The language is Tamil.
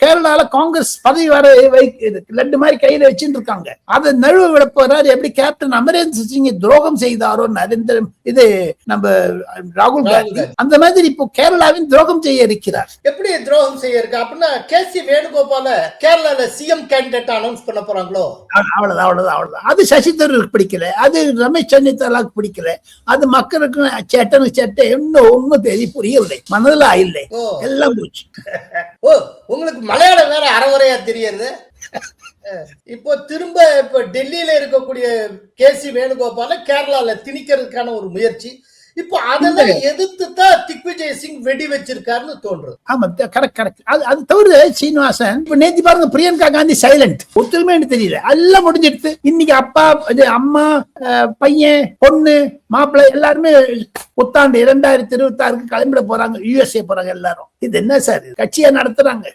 கேரளால காங்கிரஸ் பதவி வர வை லட்டு மாதிரி கையில வச்சுட்டு இருக்காங்க அதை நழுவ விட போறாரு எப்படி கேப்டன் அமரேந்தர் சிங் துரோகம் செய்தாரோ நரேந்திர இது நம்ம ராகுல் காந்தி. அந்த மாதிரி இப்போ கேரளாவின் துரோகம் செய்ய இருக்கிறார். எப்படி துரோகம் செய்ய இருக்கு? அப்படின்னா கே சி வேணுகோபால கேரளால சிஎம் கேண்டிடேட் அனௌன்ஸ் பண்ண போறாங்களோ? அவ- அவ்வளவுதான் அவ்வளவுதான் அவ்வளவுதான் அது சசி தரூருக்கு பிடிக்கல. அது ரமேஷ் சென்னித்தாலாக்கு பிடிக்கல. அது மக்களுக்கு சேட்டனுக்கு சேட்டை இன்னும் ஒண்ணும் தெரிய புரியவில்லை. மனதில் இல்லை ஓ. எல்லாம் போச்சு. ஓ உங்களுக்கு மலையாளம் வேற அறகுறையா தெரியுது. இப்போ திரும்ப இப்போ டெல்லியில இருக்கக்கூடிய கே சி வேணுகோபால கேரளால திணிக்கிறதுக்கான ஒரு முயற்சி. இப்போ அதெல்லாம் எதிர்த்து தான் திக்விஜய் சிங் வெடி வச்சிருக்காருன்னு தோன்றுது. ஆமா கரெக்ட் கரெக்ட் அது அது தவிர சீனிவாசன். இப்ப நேத்தி பாருங்க பிரியங்கா காந்தி சைலண்ட் ஒத்துமே எனக்கு தெரியல. எல்லாம் முடிஞ்சிடுது இன்னைக்கு அப்பா இது அம்மா பையன் பொண்ணு மாப்பிள்ளை எல்லாருமே புத்தாண்டு இரண்டாயிரத்தி இருபத்தி ஆறுக்கு கிளம்பிட போறாங்க. யுஎஸ்ஏ போறாங்க எல்லாரும். இது என்ன சார்? கட்சியா நடத்துறாங்க.